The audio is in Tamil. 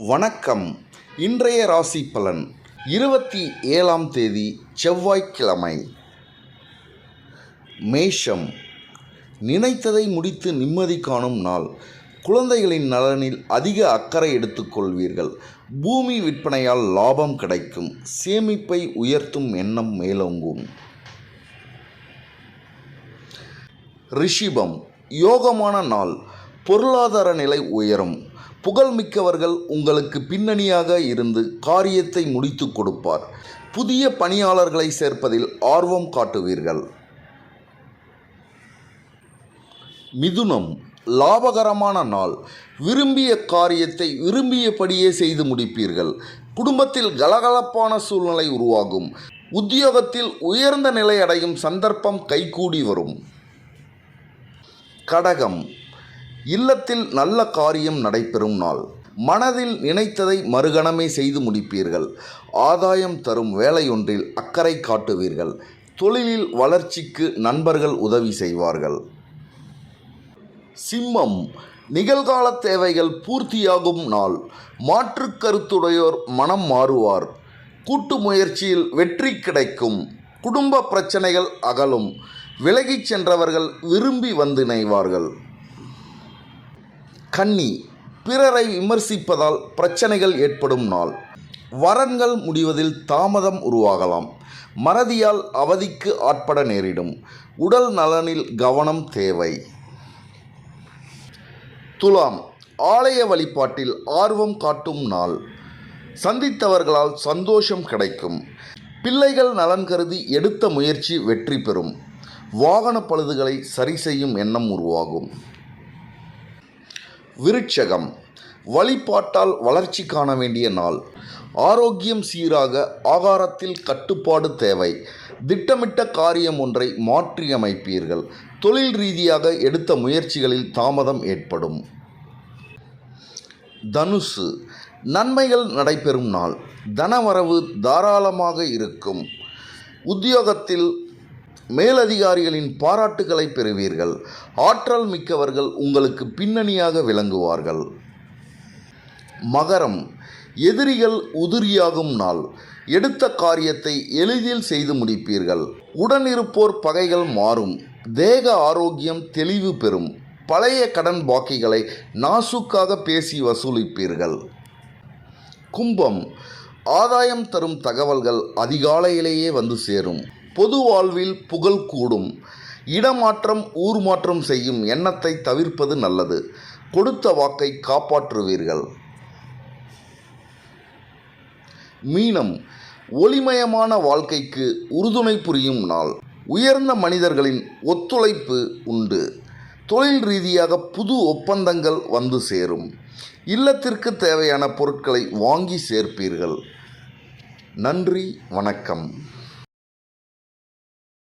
வணக்கம். இன்றைய ராசி பலன் இருபத்தி ஏழாம் தேதி செவ்வாய்க்கிழமை. மேஷம் நினைத்ததை முடித்து நிம்மதி காணும் நாள். குழந்தைகளின் நலனில் அதிக அக்கறை எடுத்துக்கொள்வீர்கள் பூமி விற்பனையால் லாபம் கிடைக்கும். சேமிப்பை உயர்த்தும் எண்ணம் மேலோங்கும். ரிஷிபம் யோகமான நாள். பொருளாதார நிலை உயரும். புகழ்மிக்கவர்கள் உங்களுக்கு பின்னணியாக இருந்து காரியத்தை முடித்து கொடுப்பார். புதிய பணியாளர்களை சேர்ப்பதில் ஆர்வம் காட்டுவீர்கள். மிதுனம் லாபகரமான நாள். விரும்பிய காரியத்தை விரும்பியபடியே செய்து முடிப்பீர்கள். குடும்பத்தில் கலகலப்பான சூழ்நிலை உருவாகும். உத்தியோகத்தில் உயர்ந்த நிலை அடையும் சந்தர்ப்பம் கைகூடி வரும். கடகம் இல்லத்தில் நல்ல காரியம் நடைபெறும் நாள். மனதில் நினைத்ததை மறுகணமே செய்து முடிப்பீர்கள். ஆதாயம் தரும் வேலையொன்றில் அக்கறை காட்டுவீர்கள். தொழிலில் வளர்ச்சிக்கு நண்பர்கள் உதவி செய்வார்கள். சிம்மம். நிகழ்கால தேவைகள் பூர்த்தியாகும் நாள். மாற்றுக் கருத்துடையோர் மனம் மாறுவார். கூட்டு முயற்சியில் வெற்றி கிடைக்கும். குடும்ப பிரச்சனைகள் அகலும். விலகிச் சென்றவர்கள் விரும்பி வந்து இணைவார்கள். கன்னி பிறரை விமர்சிப்பதால் பிரச்சனைகள் ஏற்படும் நாள். வரன்கள் முடிவதில் தாமதம் உருவாகலாம். மறதியால் அவதிக்கு ஆட்பட நேரிடும். உடல் நலனில் கவனம் தேவை. துலாம் ஆலய வழிபாட்டில் ஆர்வம் காட்டும் நாள். சந்தித்தவர்களால் சந்தோஷம் கிடைக்கும். பிள்ளைகள் நலன் கருதி எடுத்த முயற்சி வெற்றி பெறும். வாகன பழுதுகளை சரி செய்யும் எண்ணம் உருவாகும். விருட்சகம். வழிபாட்டால் வளர்ச்சி காண வேண்டிய நாள். ஆரோக்கியம் சீராக ஆகாரத்தில் கட்டுப்பாடு தேவை. திட்டமிட்ட காரியம் ஒன்றை மாற்றியமைப்பீர்கள். தொழில் ரீதியாக எடுத்த முயற்சிகளில் தாமதம் ஏற்படும். தனுசு. நன்மைகள் நடைபெறும் நாள். தனவரவு தாராளமாக இருக்கும். உத்தியோகத்தில் மேலதிகாரிகளின் பாராட்டுகளை பெறுவீர்கள். ஆற்றல் மிக்கவர்கள் உங்களுக்கு பின்னணியாக விளங்குவார்கள். மகரம். எதிரிகள் உதிரியாகும் நாள். எடுத்த காரியத்தை எளிதில் செய்து முடிப்பீர்கள். உடனிருப்போர் பகைகள் மாறும். தேக ஆரோக்கியம் தெளிவு பெறும். பழைய கடன் பாக்கிகளை நாசுக்காக பேசி வசூலிப்பீர்கள். கும்பம். ஆதாயம் தரும் தகவல்கள் அதிகாலையிலேயே வந்து சேரும். பொது வாழ்வில் புகழ் கூடும். இடமாற்றம் ஊர் மாற்றம் செய்யும் எண்ணத்தை தவிர்ப்பது நல்லது. கொடுத்த வாக்கை காப்பாற்றுவீர்கள். மீனம். ஒளிமயமான வாழ்க்கைக்கு உறுதுணை புரியும் நாள். உயர்ந்த மனிதர்களின் ஒத்துழைப்பு உண்டு. தொழில் ரீதியாக புது ஒப்பந்தங்கள் வந்து சேரும். இல்லத்திற்கு தேவையான பொருட்களை வாங்கி சேர்ப்பீர்கள். நன்றி வணக்கம்.